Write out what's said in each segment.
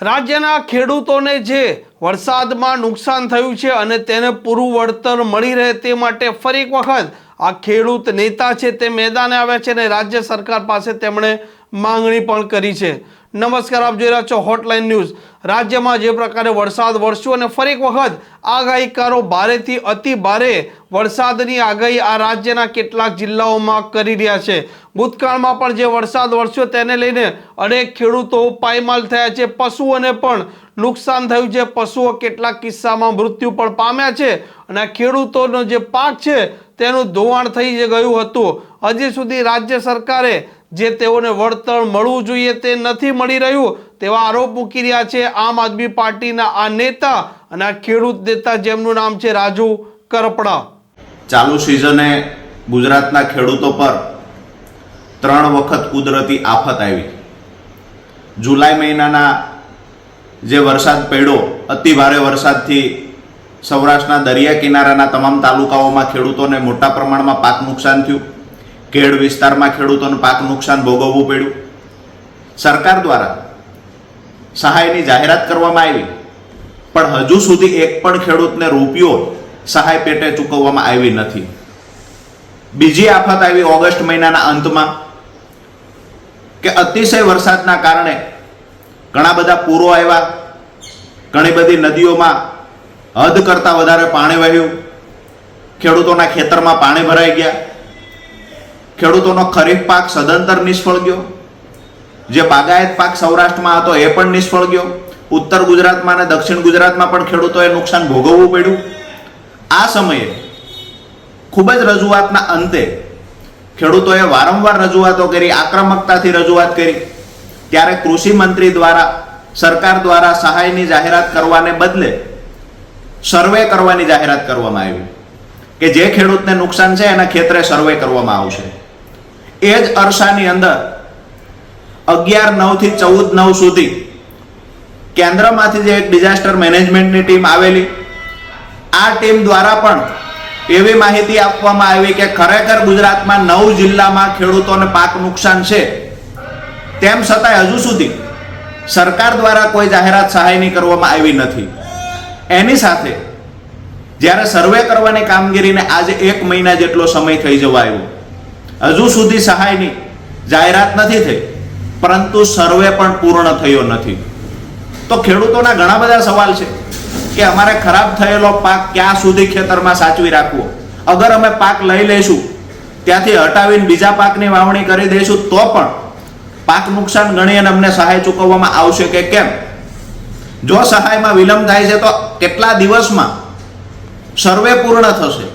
રાજ્યના ખેડૂતોને જે વરસાદમાં નુકસાન થયું છે અને તેને પૂરું વળતર મળી રહે તે માટે ફરી એક વખત આ ખેડૂત નેતા છે તે મેદાને આવ્યા છે અને રાજ્ય સરકાર પાસે તેમણે માંગણી પણ કરી છે. નમસ્કાર, આપ જોઈ રહ્યા છો હોટલાઇન ન્યૂઝ રાજ્યમાં જે પ્રકારે વરસાદ વરસ્યો અને ફરી એક વખત આગાહીકારો ભારેથી અતિ ભારે વરસાદની આગાહી આ રાજ્યના કેટલાક જિલ્લાઓમાં કરી રહ્યા છે. ભૂતકાળમાં પણ જે વરસાદ વરસ્યો તેને લઈને અનેક ખેડૂતો પાયમાલ થયા છે. પશુઓને પણ નુકસાન થયું છે. પશુઓ કેટલાક કિસ્સામાં મૃત્યુ પણ પામ્યા છે અને ખેડૂતોનો જે પાક છે તેનું ધોવાણ થઈ ગયું હતું. હજી સુધી રાજ્ય સરકારે જે તેઓને વળતર મળવું જોઈએ તે નથી મળી રહ્યું તેવા આરોપ મૂકી રહ્યા છે. આમ આદમી પાર્ટીના આ નેતા અને આ ખેડૂત નેતા જેમનું નામ છે રાજુ કરપડા. ચાલુ સિઝને ગુજરાતના ખેડૂતો પર ત્રણ વખત કુદરતી આફત આવી. જુલાઈ મહિનાના જે વરસાદ પડ્યો, અતિ ભારે વરસાદથી સૌરાષ્ટ્રના દરિયા કિનારાના તમામ તાલુકાઓમાં ખેડૂતોને મોટા પ્રમાણમાં પાક નુકસાન થયું. કેળ વિસ્તારમાં ખેડૂતોને પાક નુકસાન ભોગવવું પડ્યું. સરકાર દ્વારા સહાયની જાહેરાત કરવામાં આવી, પણ હજુ સુધી એક પણ ખેડૂતને રૂપિયો સહાય પેટે ચૂકવવામાં આવી નથી. બીજી આફત આવી ઓગસ્ટ મહિનાના અંતમાં, કે અતિશય વરસાદના કારણે ઘણા બધા પૂરો આવ્યા. ઘણી બધી નદીઓમાં હદ કરતાં વધારે પાણી વહ્યું. ખેડૂતોના ખેતરમાં પાણી ભરાઈ ગયા. ખેડૂતોનો ખરીફ પાક સદંતર નિષ્ફળ ગયો. જે બાગાયત પાક સૌરાષ્ટ્રમાં હતો એ પણ નિષ્ફળ ગયો. ઉત્તર ગુજરાતમાં અને દક્ષિણ ગુજરાતમાં પણ ખેડૂતોએ નુકસાન ભોગવવું પડ્યું. આ સમયે ખૂબ જ રજૂઆતના અંતે ખેડૂતોએ વારંવાર રજૂઆતો કરી, આક્રમકતાથી રજૂઆત કરી. ત્યારે કૃષિ મંત્રી દ્વારા, સરકાર દ્વારા સહાયની જાહેરાત કરવાને બદલે સર્વે કરવાની જાહેરાત કરવામાં આવી. કે જે ખેડૂતને નુકસાન છે એના ખેતરે સર્વે કરવામાં આવશે. એ જ અરસાની અંદર અગિયાર નવથી ચૌદ નવ સુધી કેન્દ્રમાંથી જે એક ડિઝાસ્ટર મેનેજમેન્ટની ટીમ આવેલી, આ ટીમ દ્વારા પણ એવી માહિતી આપવામાં આવી કે ખરેખર ગુજરાતમાં નવ જિલ્લામાં ખેડૂતોને પાક નુકસાન છે. તેમ છતાંય હજુ સુધી સરકાર દ્વારા કોઈ જાહેરાત સહાયની કરવામાં આવી નથી. એની સાથે જ્યારે સર્વે કરવાની કામગીરીને આજે એક મહિના જેટલો સમય થઈ જવા આવ્યો. હજુ સુધી સહાયની જાહેરાત નથી થઈ, પરંતુ સર્વે પણ પૂર્ણ થયો નથી. તો ખેડૂતોના ઘણા બધા સવાલ છે કે અમારે ખરાબ થયેલો પાક ક્યાં સુધી ખેતરમાં સાચવી રાખવો? અગર અમે પાક લઈ લઈશું, ત્યાંથી હટાવીને બીજા પાકની વાવણી કરી દઈશું, તો પણ પાક નુકસાન ગણી અને અમને સહાય ચૂકવવામાં આવશે કે કેમ? જો સહાયમાં વિલંબ થાય છે તો કેટલા દિવસમાં? સર્વે પૂર્ણ થશે.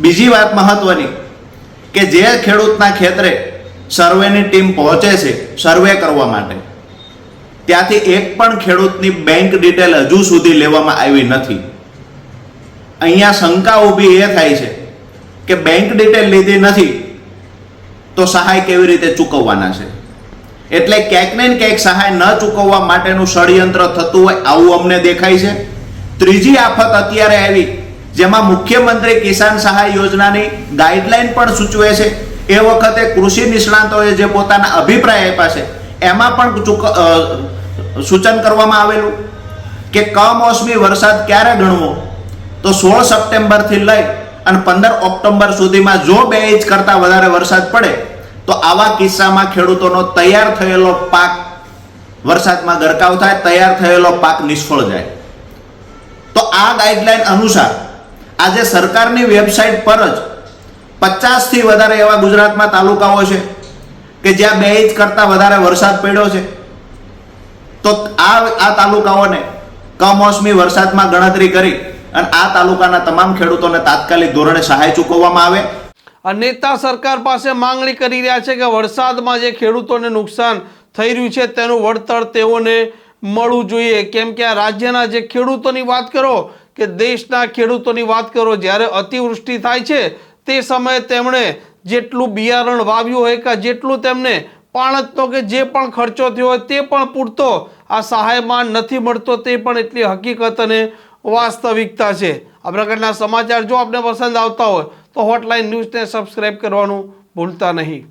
બીજી વાત મહત્વની, કે જે ખેડૂતના ખેતરે સર્વેની ટીમ પહોંચે છે સર્વે કરવા માટે, ત્યાંથી એક પણ ખેડૂતની બેંક ડિટેલ હજુ સુધી લેવામાં આવી નથી. અહીંયા શંકા ઊભી એ થાય છે કે બેંક ડિટેલ લીધી નથી તો સહાય કેવી રીતે ચૂકવવાના છે? એટલે ક્યાંક ને ક્યાંક સહાય ન ચૂકવવા માટેનું ષડયંત્ર થતું હોય આવું અમને દેખાય છે. ત્રીજી આફત અત્યારે આવી, જેમાં મુખ્યમંત્રી કિસાન સહાય યોજનાની ગાઈડલાઈન પણ સૂચવે છે. એ વખતે કૃષિ નિષ્ણાંતોએ જે પોતાના અભિપ્રાય આપ્યા છે, એમાં પણ સૂચન કરવામાં આવેલું કે કમોસમી વરસાદ ક્યારે ગણવો? તો સોળ સપ્ટેમ્બરથી લઈ અને પંદર ઓક્ટોબર સુધીમાં જો બે ઇંચ કરતાં વધારે વરસાદ પડે તો આવા કિસ્સામાં ખેડૂતોનો તૈયાર થયેલો પાક વરસાદમાં ગરકાવ થાય, તૈયાર થયેલો પાક નિષ્ફળ જાય. તો આ ગાઈડલાઈન અનુસાર આજે સરકારની વેબસાઇટ પર જ પચાસથી વધારે એવા ગુજરાતમાં તાલુકાઓ છે કે જ્યાં બે ઇંચ કરતાં વધારે વરસાદ પડ્યો છે. તો આ આ તાલુકાઓને કમોસમી વરસાદમાં ગણતરી કરી અને આ તાલુકાના તમામ ખેડૂતોને તાત્કાલિક ધોરણે સહાય ચૂકવવામાં આવે. નેતા સરકાર પાસે માંગણી કરી રહ્યા છે કે વરસાદમાં જે ખેડૂતોને નુકસાન થઈ રહ્યું છે તેનું વળતર તેઓને મળવું જોઈએ. કેમ કે આ રાજ્યના જે ખેડૂતોની વાત કરો કે દેશના ખેડૂતોની વાત કરો, જ્યારે અતિવૃષ્ટિ થાય છે, તે સમયે તેમણે જેટલું બિયારણ વાવ્યું હોય કે જેટલું તેમને પાણતનો કે જે પણ ખર્ચો થયો હોય તે પણ પૂરતો આ સહાયમાં નથી મળતો, તે પણ એટલી હકીકત અને વાસ્તવિકતા છે. આ પ્રકારના સમાચાર જો આપને પસંદ આવતા હોય તો હોટલાઇન ન્યૂઝને સબસ્ક્રાઇબ કરવાનું ભૂલતા નહીં.